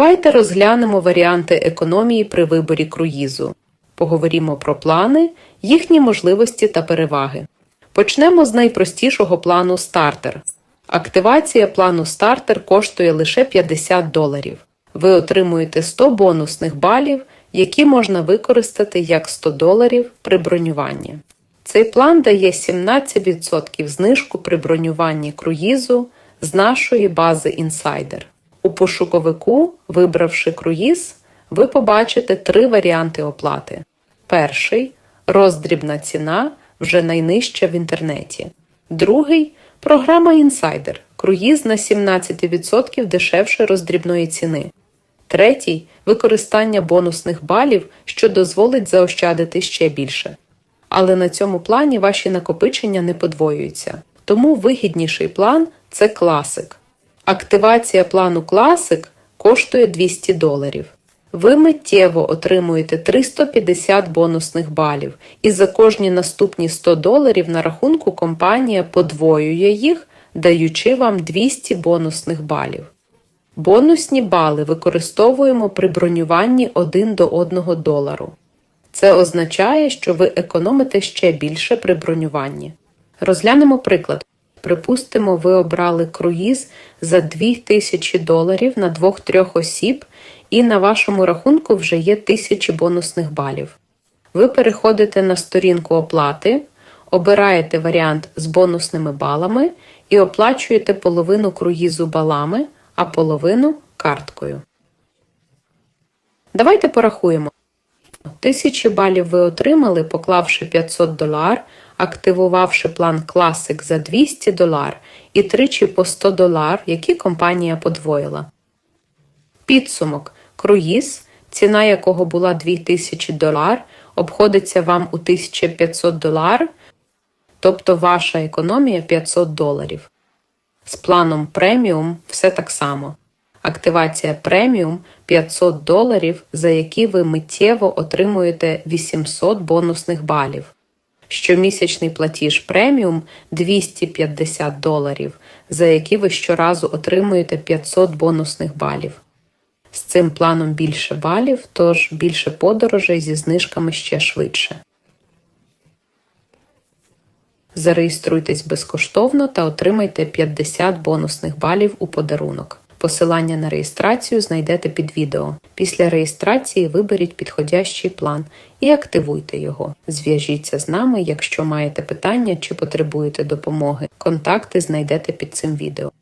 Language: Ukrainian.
Давайте розглянемо варіанти економії при виборі круїзу. Поговоримо про плани, їхні можливості та переваги. Почнемо з найпростішого плану стартер. Активація плану стартер коштує лише 50 доларів. Ви отримуєте 100 бонусних балів, які можна використати як 100 доларів при бронюванні. Цей план дає 17% знижку при бронюванні круїзу з нашої бази Insider. У пошуковику, вибравши круїз, ви побачите три варіанти оплати. Перший роздрібна ціна вже найнижча в інтернеті. Другий програма Insider круїз на 17% дешевше роздрібної ціни. Третій використання бонусних балів, що дозволить заощадити ще більше. Але на цьому плані ваші накопичення не подвоюються. Тому вигідніший план це класик. Активація плану класик коштує 200 доларів. Ви миттєво отримуєте 350 бонусних балів, і за кожні наступні 100 доларів на рахунку компанія подвоює їх, даючи вам 200 бонусних балів. Бонусні бали використовуємо при бронюванні 1 до 1 долару. Це означає, що ви економите ще більше при бронюванні. Розглянемо приклад. Припустимо, ви обрали круїз за 2000 доларів на 2-3 осіб, і на вашому рахунку вже є 1000 бонусних балів. Ви переходите на сторінку оплати, обираєте варіант з бонусними балами і оплачуєте половину круїзу балами, а половину карткою. Давайте порахуємо. Тисячі балів ви отримали, поклавши 500 долар, активувавши план Classic за 200 долар і тричі по 100 долар, які компанія подвоїла. Підсумок. Круїз, ціна якого була 2000 долар, обходиться вам у 1500 долар, тобто ваша економія 500 доларів. З планом преміум все так само. Активація преміум 500 доларів, за які ви миттєво отримуєте 800 бонусних балів. Щомісячний платіж преміум 250 доларів, за які ви щоразу отримуєте 500 бонусних балів. З цим планом більше балів, тож більше подорожей зі знижками ще швидше. Зареєструйтесь безкоштовно та отримайте 50 бонусних балів у подарунок. Посилання на реєстрацію знайдете під відео. Після реєстрації виберіть підходящий план і активуйте його. Зв'яжіться з нами, якщо маєте питання чи потребуєте допомоги. Контакти знайдете під цим відео.